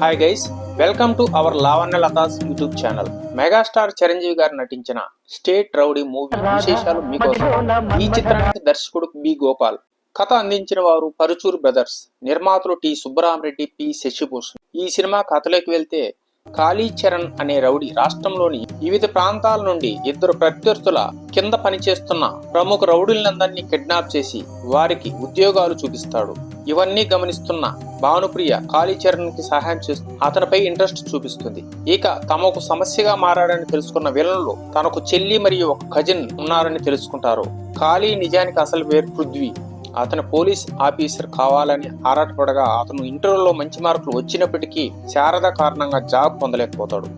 Hi guys welcome to our Lavanya Latha's YouTube channel megastar Chiranjeevi గారు నటించిన state rowdy movie విశేషాలు మీకోసం. ఈ చిత్రానికి దర్శకుడు బి. గోపాల్. కథ అందించిన వారు పరుచూర్ బ్రదర్స్. నిర్మాతలు టి. సుబ్బరామరెడ్డి పి. శశిభూషణ్. ఈ సినిమా కథలోకి వెళ్తే కాళీచరణ్ అనే రౌడీ రాష్ట్రంలోని వివిధ ప్రాంతాల నుండి ఇద్దరు ప్రత్యర్థుల కింద పనిచేస్తున్న ప్రముఖ రౌడీలందరినీ కిడ్నాప్ చేసి వారికి ఉద్యోగాలు చూపిస్తాడు. ఇవన్నీ గమనిస్తున్న భానుప్రియ కాళీచరణ్కి సహాయం చేస్తూ అతనిపై ఇంట్రెస్ట్ చూపిస్తుంది. ఇక తమకు సమస్యగా మారాడని తెలుసుకున్న విలన్లు తనకు చెల్లి మరియు ఒక కజిన్ ఉన్నారని తెలుసుకుంటారు. కాళీ నిజానికి అసలు పేరు పృథ్వీ అతను పోలీస్ ఆఫీసర్ కావాలని ఆరాటపడగా అతను ఇంటర్వ్యూలో మంచి మార్కులు వచ్చినప్పటికీ శారద కారణంగా జాబ్ పొందలేకపోతాడు.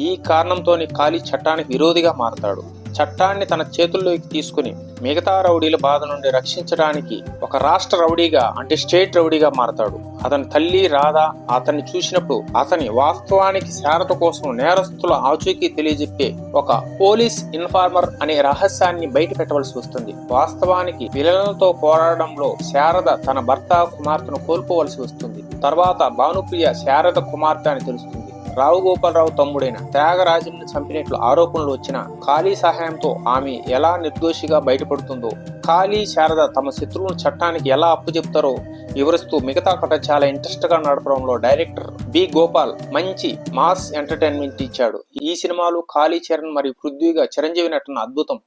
ఈ కారణంతోని ఖాళీ చట్టానికి విరోధిగా మారతాడు. చట్టాన్ని తన చేతుల్లోకి తీసుకుని మిగతా రౌడీల బాధ నుండి రక్షించడానికి ఒక రాష్ట్ర రౌడీగా అంటే స్టేట్ రౌడీగా మారతాడు. అతని తల్లి రాధా అతన్ని చూసినప్పుడు అతని వాస్తవానికి శారద కోసం నేరస్తుల ఆచూకీ తెలియజెప్పే ఒక పోలీస్ ఇన్ఫార్మర్ అనే రహస్యాన్ని బయట పెట్టవలసి వస్తుంది. వాస్తవానికి విలన్లతో పోరాడడంలో శారద తన భర్త కుమార్తెను కోల్పోవలసి వస్తుంది. తర్వాత భానుప్రియ శారద కుమార్తె అని తెలుస్తుంది. రావు గోపాలరావు తమ్ముడైన త్యాగరాజుని చంపినట్లు ఆరోపణలు వచ్చిన ఖాళీ సహాయంతో ఆమె ఎలా నిర్దోషిగా బయటపడుతుందో ఖాళీ శారద తమ శత్రువులను చట్టానికి ఎలా అప్పు చెప్తారో వివరిస్తూ మిగతా కథ చాలా ఇంట్రెస్ట్గా నడపడంలో డైరెక్టర్ బి. గోపాల్ మంచి మాస్ ఎంటర్టైన్మెంట్ ఇచ్చాడు. ఈ సినిమాలో ఖాళీ చరణ్ మరియు పృథ్వీగా చిరంజీవి నటన అద్భుతం.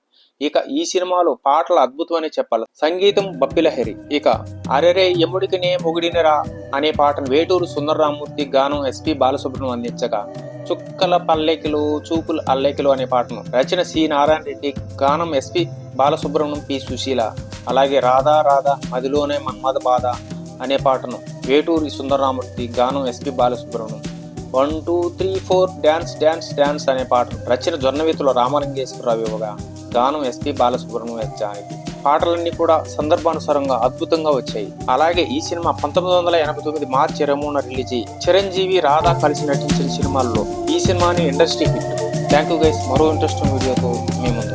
ఇక ఈ సినిమాలో పాటలు అద్భుతమనే చెప్పాలి. సంగీతం బప్పిలహరి. ఇక అరెరే ఎముడికినే మొగుడినరా అనే పాటను వేటూరు సుందరరామూర్తి గానం ఎస్పి బాలసుబ్రహ్మణ్యం అందించగా చుక్కల పల్లెకిలు చూపులు అల్లెకిలు అనే పాటను రచన సి. నారాయణ రెడ్డి గానం ఎస్పి బాలసుబ్రహ్మణ్యం పి. సుశీల. అలాగే రాధా రాధా మదిలోనే మన్మద బాధ అనే పాటను వేటూరి సుందరరామూర్తి గానం SP Balasubrahmanyam. One two three four dance dance dance అనే పాటను రచన జొన్నవీతుల రామలింగేశ్వరరావు ఇవ్వగా గానం ఎస్పి బాలసుబ్రహ్మణ్యం జానకి పాటలన్నీ కూడా సందర్భానుసారంగా అద్భుతంగా వచ్చాయి. అలాగే ఈ సినిమా పంతొమ్మిది వందల ఎనభై తొమ్మిది మార్చి ఇరవై రిలీజ్ అయ్యి చిరంజీవి రాధా కలిసి నటించిన సినిమాల్లో ఈ సినిమాని industry hit. Thank you guys. మరో ఇంట్రెస్టింగ్ వీడియోతో మేము